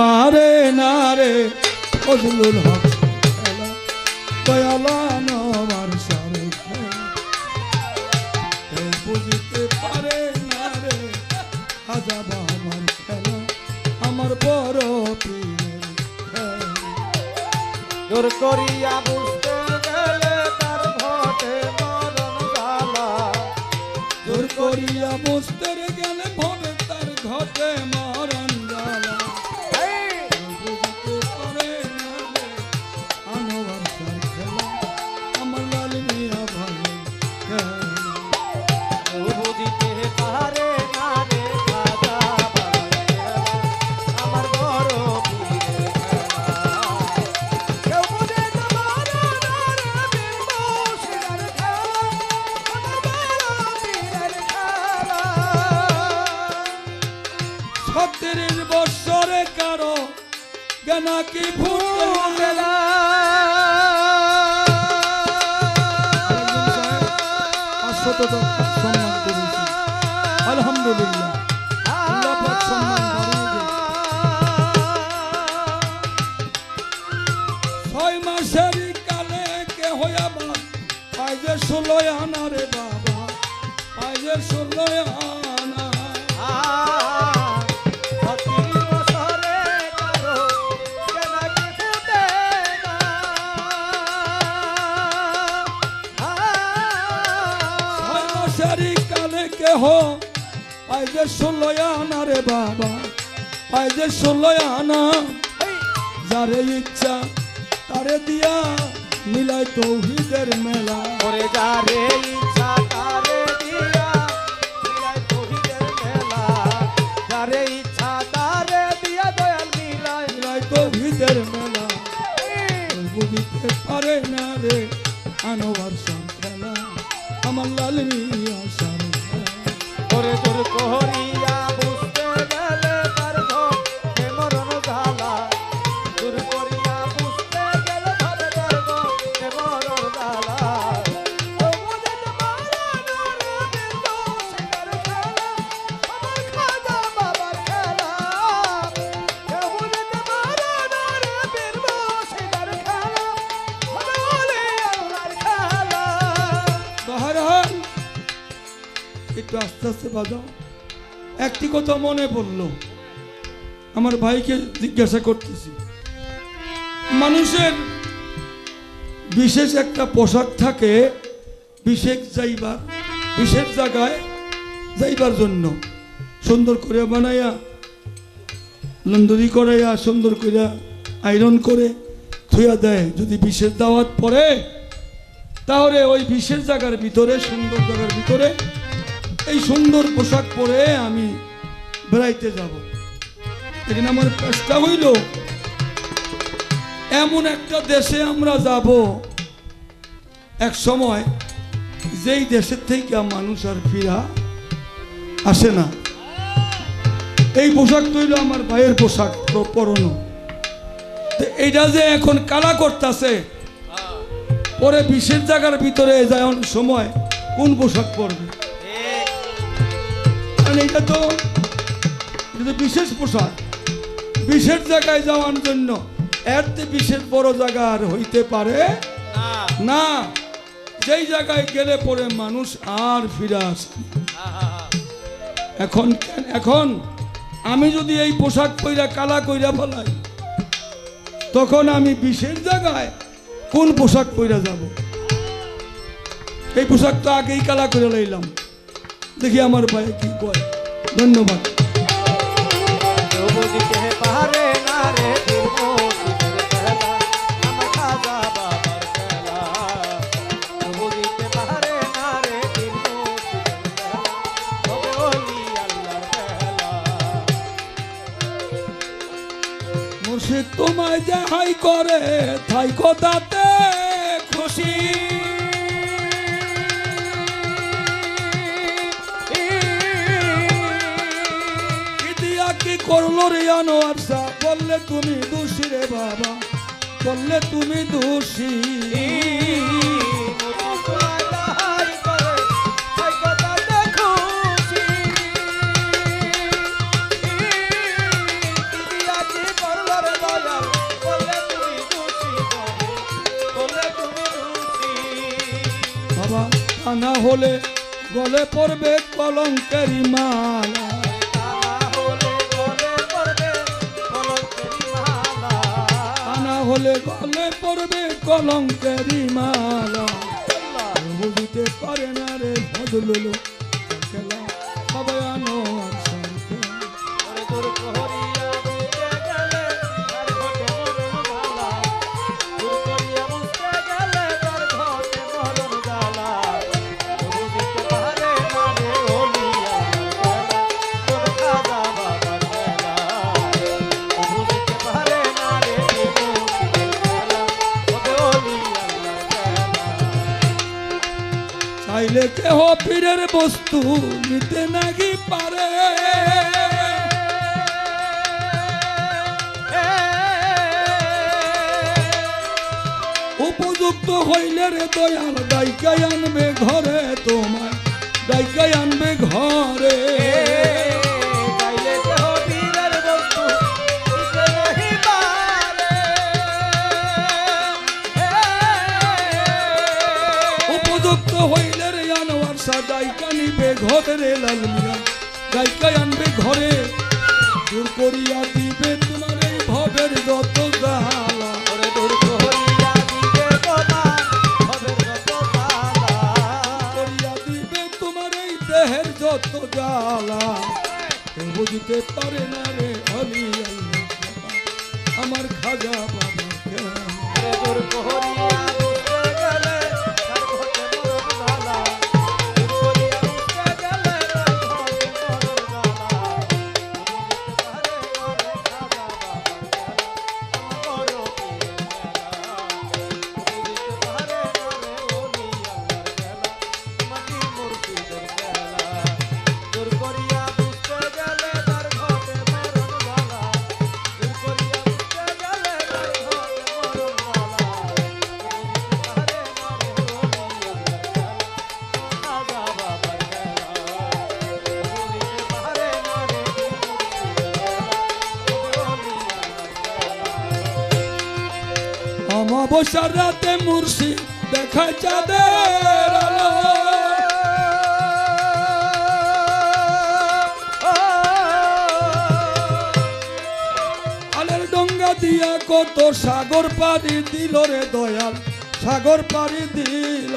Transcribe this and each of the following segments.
পারে না রে ফজলুল হক বুঝতে পারে না রে আমার করিয়া বুঝতে গেলে তার ঘটে মরণ জোর করিয়া বুঝতে গেলে ভবে তার ঘটে মরণ কি টাকা সম্মান করেছি। আলহামদুলিল্লাহ আল্লাহ পাক সম্মান বাড়িয়ে দেন। ছয় মাসের কালে কে হইয়া বা পাই যে আনা রে বাবা পাই যে ষোলো আনা পাই যে ষোলো আনা রে বাবা পাই যে ষোলো আনা। যারে ইচ্ছা তারে দিয়া মিলাই তৌহিদের মেলা। মিলাই তৌহিদের মেলা। কেউ বুঝিতে পারে না রে আনোবার সার খেলা আমার লাল মিয়া সার খেলা বাহারাল আস্তে আস্তে বাজাও। একটি কথা মনে পড়ল। আমার ভাইকে জিজ্ঞাসা করতেছি। মানুষের বিশেষ একটা পোশাক থাকে বিশেষ যাইবার, বিশেষ জায়গায় যাইবার জন্য। সুন্দর করে বানাইয়া, লন্ডরি করাইয়া, সুন্দর করে আয়রন করে থুয়া দেয়। যদি বিশেষ দাওয়াত পড়ে, তাহলে ওই বিশেষ জায়গার ভিতরে, সুন্দর জায়গার ভিতরে এই সুন্দর পোশাক পরে আমি বেড়াইতে যাব। এখানে আমার কাজটা হইল, এমন একটা দেশে আমরা যাব, এক সময় যেই দেশের থেকে মানুষ আর ফিরা আসে না। এই পোশাক তৈল আমার ভাইয়ের পোশাক পরনো। এইটা যে এখন কালা করতেছে? পরে বিশেষ জায়গার ভিতরে যায় সময় কোন পোশাক পরবে? কারণ এটা তো, এটা বিশেষ পোশাক। বিশেষ জায়গায় যাওয়ার জন্য এর বিশেষ বড় জায়গা আর হইতে পারে না। যেই জায়গায় গেলে পরে মানুষ আর ফিরে আসে এখন এখন আমি যদি এই পোশাক কইরা কালা কইরা ফেলাই, তখন আমি বিশেষ জায়গায় কোন পোশাক পইরা যাব? এই পোশাক তো আগেই কালা করে লইলাম। দেখি আমার ভাই কি কয়। ধন্যবাদ। কেউ বুঝিতে পারে না রে দিল মুর্শিদের করল রে আনোয়ার বললে তুমি দোষী রে বাবা, বললে তুমি দোষী। না হলে গলে পড়বে কলঙ্কেরি মালা। তা না হলে গলে পড়বে কলঙ্কেরি মালা। বুঝতে পারে না রে ভজলুল চাইলে কেহ পীরের বস্তু নিতে নাকি পারে? উপযুক্ত হইলে রে দয়াল, ডাইকাই আনবে ঘরে তোমার ডাইকাই আনবে ঘরে। ঘরে রে লাল মিয়া গায়িকায় আনবে ঘরে দূর করিয়া দিবে তোমার এই ভবের যত জ্বালা। করিয়া দিবে তোমার এই দেহের যত জ্বালা। কেউ বুঝতে পারে না অমাবস্যার রাতে মুর্শি দেখায় চাঁদের আলো। আলের ডঙ্গা দিয়া কত সাগর পাড়ি দিল রে দয়াল, সাগর পাড়ি দিল।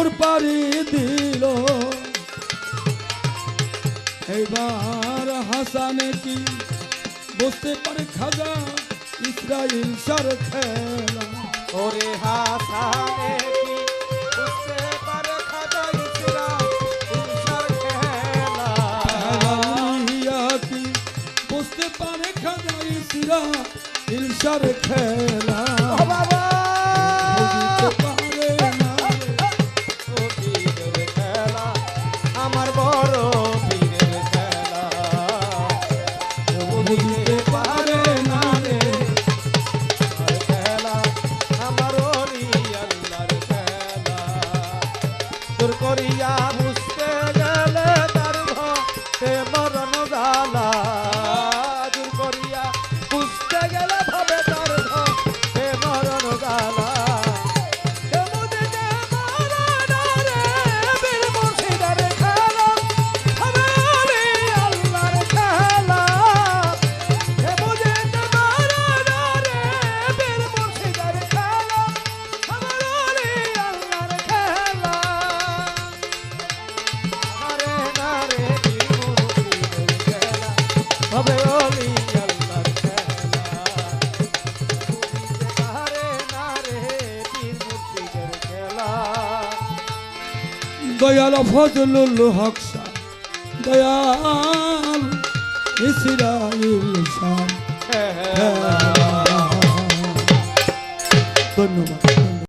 সাগর পাড়ি দিল। এইবার হাসানে কি বুঝতে পারে খাজা ইসরাইল সার খেলা? ওরে হাসানে কি বুঝতে পারে খাজা ইসরা ইনসার খেলা? কি বুঝতে পারে খাজা ইসরাইল সার খেলা? বাবা! তোর দয়াল ফজলুল হক শাহ দয়াল ইসরাইল শাহ ধন্যবাদ।